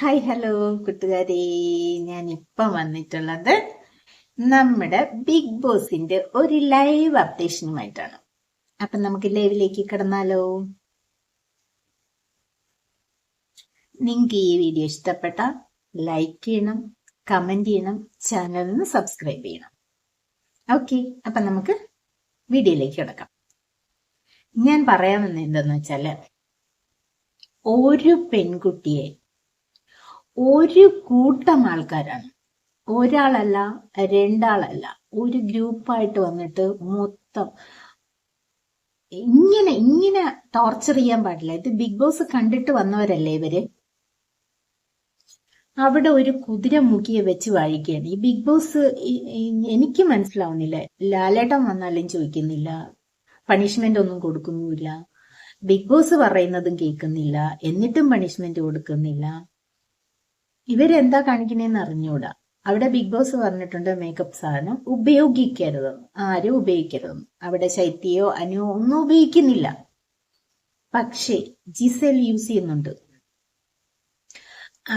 Hi hello കൂട്ടുകാരെ. ഞാൻ ഇപ്പം വന്നിട്ടുള്ളത് നമ്മുടെ ബിഗ് ബോസിന്റെ ഒരു ലൈവ് അപ്ഡേഷനുമായിട്ടാണ് അപ്പൊ നമുക്ക് ലൈവിലേക്ക് കിടന്നാലോ? നിങ്ങൾക്ക് ഈ വീഡിയോ ഇഷ്ടപ്പെട്ട ലൈക്ക് ചെയ്യണം കമന്റ് ചെയ്യണം ചാനലിന് സബ്സ്ക്രൈബ് ചെയ്യണം. ഓക്കെ അപ്പൊ നമുക്ക് വീഡിയോയിലേക്ക് കിടക്കാം. ഞാൻ പറയാമെന്ന് എന്തെന്ന് വെച്ചാൽ ഒരു പെൺകുട്ടിയെ ഒരു കൂട്ടം ആൾക്കാരാണ്. ഒരാളല്ല രണ്ടാളല്ല. ഒരു ഗ്രൂപ്പായിട്ട് വന്നിട്ട് മൊത്തം ഇങ്ങനെ ഇങ്ങനെ ടോർച്ചർ ചെയ്യാൻ പാടില്ല. ഇത് ബിഗ് ബോസ് കണ്ടിട്ട് വന്നവരല്ലേ ഇവർ? അവിടെ ഒരു കുതിര മുഖിയെ വെച്ച് വാഴിക്കുകയാണ്. ഈ ബിഗ് ബോസ് എനിക്ക് മനസ്സിലാവുന്നില്ല. ലാലേട്ടൻ വന്നാലും ചോദിക്കുന്നില്ല. പണിഷ്മെന്റ് ഒന്നും കൊടുക്കുന്നുമില്ല. ബിഗ് ബോസ് പറയുന്നതും കേൾക്കുന്നില്ല. എന്നിട്ടും പണിഷ്മെന്റ് കൊടുക്കുന്നില്ല. ഇവരെന്താ കാണിക്കണേന്ന് അറിഞ്ഞൂടാ. അവിടെ ബിഗ് ബോസ് പറഞ്ഞിട്ടുണ്ട് മേക്കപ്പ് സാധനം ഉപയോഗിക്കരുതെന്ന്. ആരും ഉപയോഗിക്കരുതെന്ന്. അവിടെ ശൈത്യയോ അനുവോ ഒന്നും ഉപയോഗിക്കുന്നില്ല. പക്ഷേ ജിസെൽ യൂസ് ചെയ്യുന്നുണ്ട്.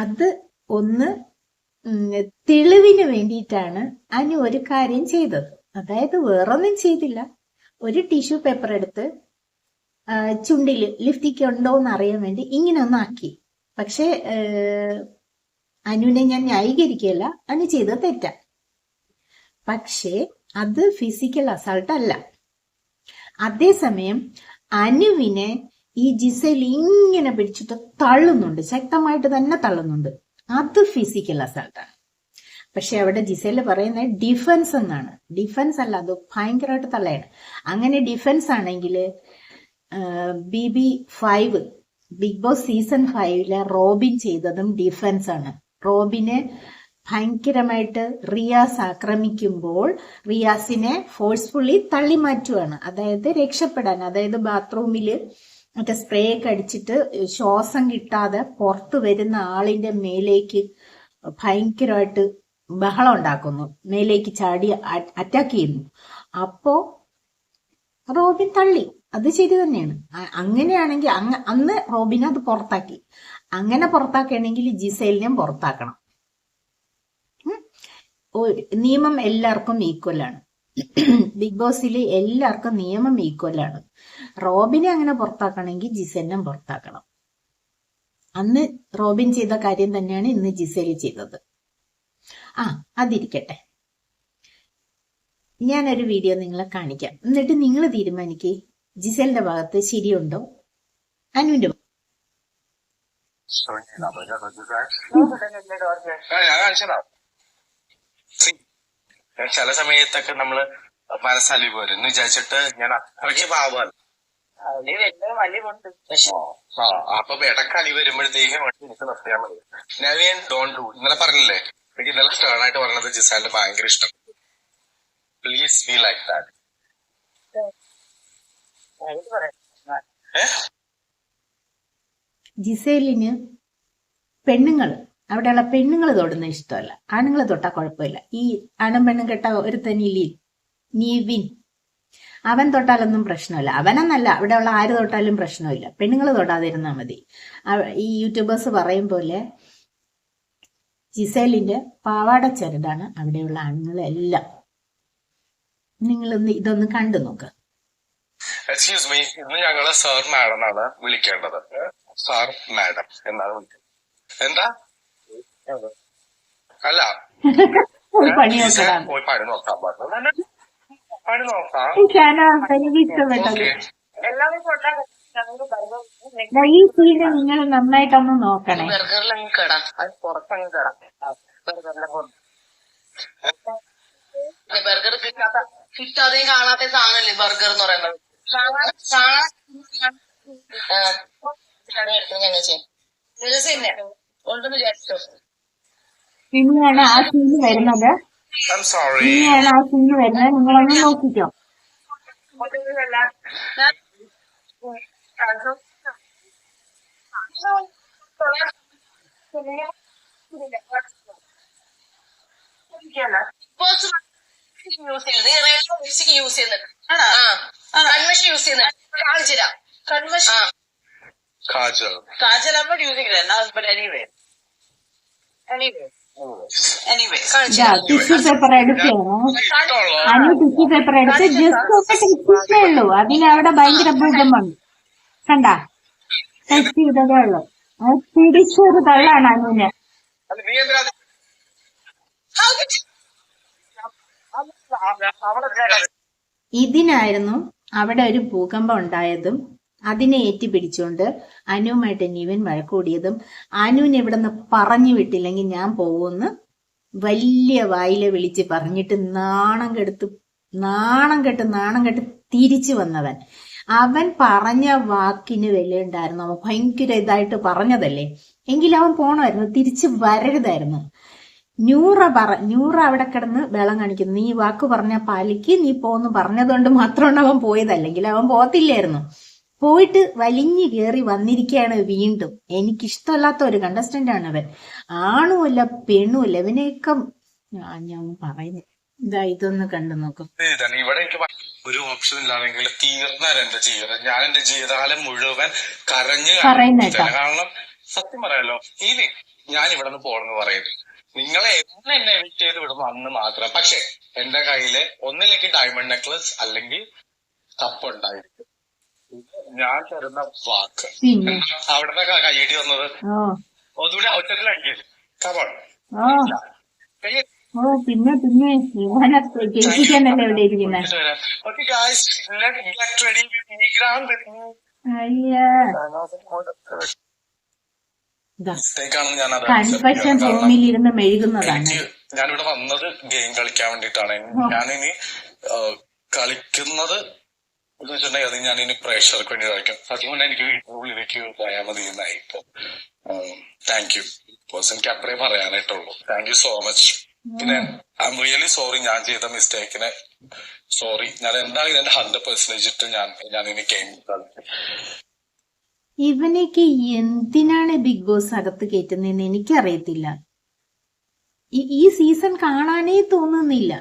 അത് ഒന്ന് തെളിവിന് വേണ്ടിയിട്ടാണ് അനു ഒരു കാര്യം ചെയ്തത്. അതായത് വേറൊന്നും ചെയ്തില്ല. ഒരു ടിഷ്യൂ പേപ്പർ എടുത്ത് ചുണ്ടിൽ ലിഫ്റ്റിക്ക് ഉണ്ടോ എന്ന് അറിയാൻ വേണ്ടി ഇങ്ങനെ ഒന്ന് ആക്കി പക്ഷേ അനുവിനെ ഞാൻ ന്യായീകരിക്കുകയല്ല. അനു ചെയ്ത തെറ്റ. പക്ഷേ അത് ഫിസിക്കൽ അസാൾട്ട് അല്ല. അതേസമയം അനുവിനെ ഈ ജിസയിൽ ഇങ്ങനെ പിടിച്ചിട്ട് തള്ളുന്നുണ്ട്. ശക്തമായിട്ട് തന്നെ തള്ളുന്നുണ്ട്. അത് ഫിസിക്കൽ അസാൾട്ടാണ് പക്ഷെ അവിടെ ജിസയിൽ പറയുന്നത് ഡിഫൻസ് എന്നാണ്. ഡിഫൻസ് അല്ല അത് ഭയങ്കരമായിട്ട് തള്ളയാണ്. അങ്ങനെ ഡിഫൻസ് ആണെങ്കിൽ B B five Bigg Boss season ഫൈവിലെ Robin ചെയ്തതും ഡിഫൻസ് ആണ്. റോബിനെ ഭയങ്കരമായിട്ട് റിയാസ് ആക്രമിക്കുമ്പോൾ റിയാസിനെ ഫോഴ്സ്ഫുള്ളി തള്ളി മാറ്റുവാണ് അതായത് രക്ഷപ്പെടാൻ അതായത് ബാത്റൂമിൽ മറ്റേ സ്പ്രേ ഒക്കെ അടിച്ചിട്ട് ശ്വാസം കിട്ടാതെ പുറത്തു വരുന്ന ആളിന്റെ മേലേക്ക് ഭയങ്കരമായിട്ട് ബഹളം ഉണ്ടാക്കുന്നു. മേലേക്ക് ചാടി അറ്റാക്ക് ചെയ്യുന്നു. അപ്പോ റോബിൻ തള്ളി. അത് ശരി തന്നെയാണ്. അങ്ങനെയാണെങ്കിൽ അങ്ങ അന്ന് റോബിനെ അത് പുറത്താക്കി. അങ്ങനെ പുറത്താക്കണമെങ്കിൽ ജിസൈലിനെയും പുറത്താക്കണം. നിയമം എല്ലാവർക്കും ഈക്വൽ ആണ്. ബിഗ് ബോസിൽ എല്ലാവർക്കും നിയമം ഈക്വൽ ആണ്. റോബിനെ അങ്ങനെ പുറത്താക്കണമെങ്കിൽ ജിസേലിനെ പുറത്താക്കണം. അന്ന് റോബിൻ ചെയ്ത കാര്യം തന്നെയാണ് ഇന്ന് ജിസേൽ ചെയ്തത്. ആ അതിരിക്കട്ടെ. ഞാനൊരു വീഡിയോ നിങ്ങളെ കാണിക്കാം. എന്നിട്ട് നിങ്ങൾ തീരുമാനിക്കേ. ജിസേലിന്റെ ഭാഗത്ത് ശരിയുണ്ടോ? അനുവിന്റെ ചില സമയത്തൊക്കെ നമ്മൾ മനസ്സലി പോരും. എന്ന് വിചാരിച്ചിട്ട് ഞാൻ അത്രയ്ക്ക് പാവാണ് വലിവുണ്ട് അപ്പൊ ഇടയ്ക്ക് അലി വരുമ്പോഴത്തേക്കും നവീൻ ഡോൺ ഡു ഇന്നലെ പറഞ്ഞില്ലേ? എനിക്ക് ഇന്നലെ സ്റ്റേൺ ആയിട്ട് പറഞ്ഞത് ജിസാലിന് ഭയങ്കര ഇഷ്ടം. പ്ലീസ് ബി ലൈക്ക് ദാറ്റ് ഏഹ് ജിസേലിന് പെണ്ണുങ്ങൾ അവിടെയുള്ള പെണ്ണുങ്ങൾ തൊടുന്ന ഇഷ്ടമല്ല. ആണുങ്ങൾ തൊട്ടാൽ കുഴപ്പമില്ല. ഈ ആണും പെണ്ണും കെട്ട ഒരു തനിയിലി നീവിൻ. അവൻ തൊട്ടാലൊന്നും പ്രശ്നമില്ല. അവനെന്നല്ല അവിടെയുള്ള ആര് തൊട്ടാലും പ്രശ്നമില്ല. പെണ്ണുങ്ങൾ തൊടാതിരുന്നാൽ മതി. ഈ യൂട്യൂബേഴ്സ് പറയും പോലെ ജിസേലിന്റെ പാവാട ചരടാണ് അവിടെയുള്ള ആണുങ്ങളെല്ലാം. നിങ്ങളൊന്ന് ഇതൊന്ന് കണ്ടു നോക്ക് എക്സ്ക്യൂസ് മീ ഇന്ന് ഞങ്ങളെ സാർ മാഡം ആണ് വിളിക്കേണ്ടത്. സാർ മാഡം എന്നാണ് വിളിക്കുന്നത്. എന്താ? അല്ല. പോയി പണി നോക്കാൻ പറഞ്ഞു പണി നോക്കാം. ഈ സീന് നിങ്ങൾ നന്നായിട്ടൊന്ന് നോക്കണേ. ബർഗറിലങ്ങ് കിടാം. അത് പുറത്തങ്ങ് കിടാം. ബർഗർ കിട്ടാത്ത കിട്ടാതെയും കാണാത്ത സാധനല്ലേ ബർഗർ എന്ന് പറയുന്നത്? ഇനിയാണ് ആ സീന് വരുന്നത്. ഇനിയാണ് ആ സീന് വരുന്നത്. നിങ്ങളൊന്ന് നോക്കിക്കോ. യൂസ് ചെയ്യുന്നത്. യൂസ് കൺവെൻഷൻ യൂസ് ചെയ്യുന്നുണ്ട് കാണിച്ചു തരാം കൺവെൻഷൻ കാജൽ കാജൽ അമ്മ യൂസിങ് ബട്ട് എനിവേ എനിവേ ഇതാ ടിഷ്യൂ പേപ്പർ എടുക്കുകയാണ് അനു ടിഷ്യൂ പേപ്പർ എടുത്ത് ജസ്റ്റ് ഒന്ന് ടെസ്റ്റ് ഉള്ളൂ. അതിന് ഭയങ്കര ഭൂകമ്പം കണ്ട? ടെസ്റ്റ് ചെയ്തതേ ഉള്ളൂ. അത് പിടിച്ചൊരു തള്ളാണ് അനുവിന് ഇതിനായിരുന്നു അവിടെ ഒരു ഭൂകമ്പം ഉണ്ടായതും അതിനെ ഏറ്റുപിടിച്ചുകൊണ്ട് അനുവുമായിട്ട് നിവിൻ വഴക്കൂടിയതും അനുവിനെ നിന്ന് പറഞ്ഞു വിട്ടില്ലെങ്കിൽ ഞാൻ പോകുമെന്ന് വലിയ വായിലെ വിളിച്ച് പറഞ്ഞിട്ട് നാണം കെടുത്ത് നാണം കെട്ട് നാണം കെട്ട് തിരിച്ചു വന്നവൻ. അവൻ പറഞ്ഞ വാക്കിന് വിലയുണ്ടായിരുന്നു. അവൻ ഭയങ്കര ഇതായിട്ട് പറഞ്ഞതല്ലേ? എങ്കിലും അവൻ പോണമായിരുന്നു. തിരിച്ചു വരരുതായിരുന്നു. ന്യൂറ പറ നൂറ അവിടെ കിടന്ന് വെള്ളം കാണിക്കുന്നു. നീ വാക്ക് പറഞ്ഞ പാലിക്ക് നീ പോന്ന് പറഞ്ഞതുകൊണ്ട് മാത്രമാണ് അവൻ പോയതല്ലെങ്കിൽ അവൻ പോകത്തില്ലായിരുന്നു. പോയിട്ട് വലിഞ്ഞു കയറി വന്നിരിക്കുകയാണ് വീണ്ടും. എനിക്കിഷ്ടമല്ലാത്ത ഒരു കണ്ടസ്റ്റന്റ് ആണ് അവൻ. ആണുമല്ല പെണ്ണുമല്ല ഇവനെയൊക്കെ ഞാൻ ഞാൻ പറയുന്നു. ഇതാ ഇതൊന്ന് കണ്ടു നോക്കും. ഇവിടെ എനിക്ക് ഒരു ഓപ്ഷൻ ഇല്ലാതെങ്കിൽ തീർന്നാൽ എന്റെ ജീവിതം. ഞാൻ എന്റെ ജീവിതകാലം മുഴുവൻ കരഞ്ഞ് കാരണം സത്യം പറയാലോ ഇനി ഞാൻ ഇവിടെ നിന്ന് പോണെന്ന് പറയുന്നത് നിങ്ങളെ എന്നെ എന്നെ എഡിറ്റ് ചെയ്ത് വിടുന്നു അന്ന് മാത്രം. പക്ഷെ എന്റെ കയ്യിൽ ഒന്നില്ലെങ്കിൽ ഡയമണ്ട് നെക്ലസ് അല്ലെങ്കിൽ കപ്പ് ഉണ്ടായിരിക്കും. ഞാൻ തരുന്ന വാക്ക്. ക- കയ്യടി വന്നത്. ഒന്നുകൂടി കബോൺ ഓ ഓ പിന്നെ പിന്നെ. ജയിപ്പിക്കാനല്ലേ ഇവിടെ ഇരിക്കുന്നത് മെഴുകുന്നതാണ്. ഞാനിവിടെ വന്നത് ഗെയിം കളിക്കാൻ വേണ്ടിട്ടാണ് ഞാനിനി കളിക്കുന്നത് വെച്ചിട്ടുണ്ടെങ്കിൽ അത് ഞാൻ ഇനി പ്രേക്ഷകർക്ക് വേണ്ടി കളിക്കും അതുകൊണ്ട് എനിക്ക് ഉള്ളിലേക്ക് പറയാൻ മതി എന്നായി ഇപ്പൊ. താങ്ക് യു പേഴ്സൺ എനിക്ക് അത്രേ പറയാനായിട്ടുള്ളൂ താങ്ക് യു സോ മച്ച് പിന്നെ ഐ എം റിയലി സോറി ഞാൻ ചെയ്ത മിസ്റ്റേക്കിനെ സോറി ഞാൻ എന്തായാലും എന്റെ ഹൺഡ്രഡ് പെർസെന്റേജ് ഇട്ട് ഞാൻ ഞാൻ ഇനി ഗെയിം ഇവനേക്ക് എന്തിനാണ് ബിഗ് ബോസ് അകത്ത് കയറ്റുന്നതെന്ന് എനിക്കറിയത്തില്ല. ഈ സീസൺ കാണാനേ തോന്നുന്നില്ല.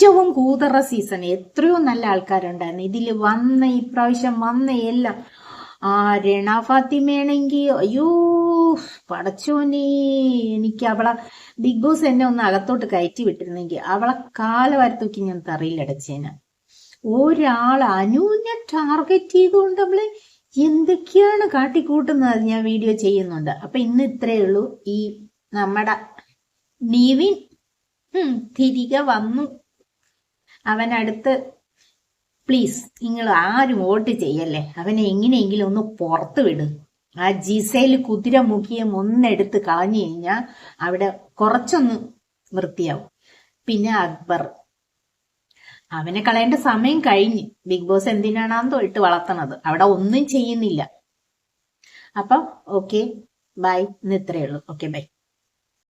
ഏറ്റവും കൂതറ സീസൺ എത്രയോ നല്ല ആൾക്കാരുണ്ടായിരുന്നു. ഇതിൽ വന്ന ഇപ്രാവശ്യം വന്ന എല്ലാം. ആ രണ ഫാത്തിമയാണെങ്കിൽ അയ്യോ പടച്ചോനെ എനിക്ക് അവളെ ബിഗ് ബോസ് എന്നെ ഒന്ന് അകത്തോട്ട് കയറ്റി വിട്ടിരുന്നെങ്കിൽ അവളെ കാലവരത്തൂക്കി ഞാൻ തറയിലടച്ചേന ഒരാൾ അനുവിനെ ടാർഗറ്റ് ചെയ്തുകൊണ്ട് അവളെ എന്തൊക്കെയാണ് കാട്ടിക്കൂട്ടുന്നത് ഞാൻ വീഡിയോ ചെയ്യുന്നുണ്ട്. അപ്പൊ ഇന്ന് ഇത്രയേ ഉള്ളൂ. ഈ നമ്മുടെ നീവിൻ തിരികെ വന്നു. അവനടുത്ത് പ്ലീസ് നിങ്ങൾ ആരും വോട്ട് ചെയ്യല്ലേ? അവനെ എങ്ങനെയെങ്കിലും ഒന്ന് പുറത്ത് വിട്. ആ ജിസയിൽ കുതിര മുഖിയം ഒന്നെടുത്ത് കളഞ്ഞു കഴിഞ്ഞാൽ അവിടെ കുറച്ചൊന്ന് വൃത്തിയാവും. പിന്നെ അക്ബർ അവനെ കളയേണ്ട സമയം കഴിഞ്ഞ്. ബിഗ് ബോസ് എന്തിനാണെന്നോ ഇട്ട് വളർത്തണത്. അവിടെ ഒന്നും ചെയ്യുന്നില്ല. അപ്പം ഓക്കെ ബൈ ഇന്ന് ഇത്രയേ ഉള്ളൂ. Okay bye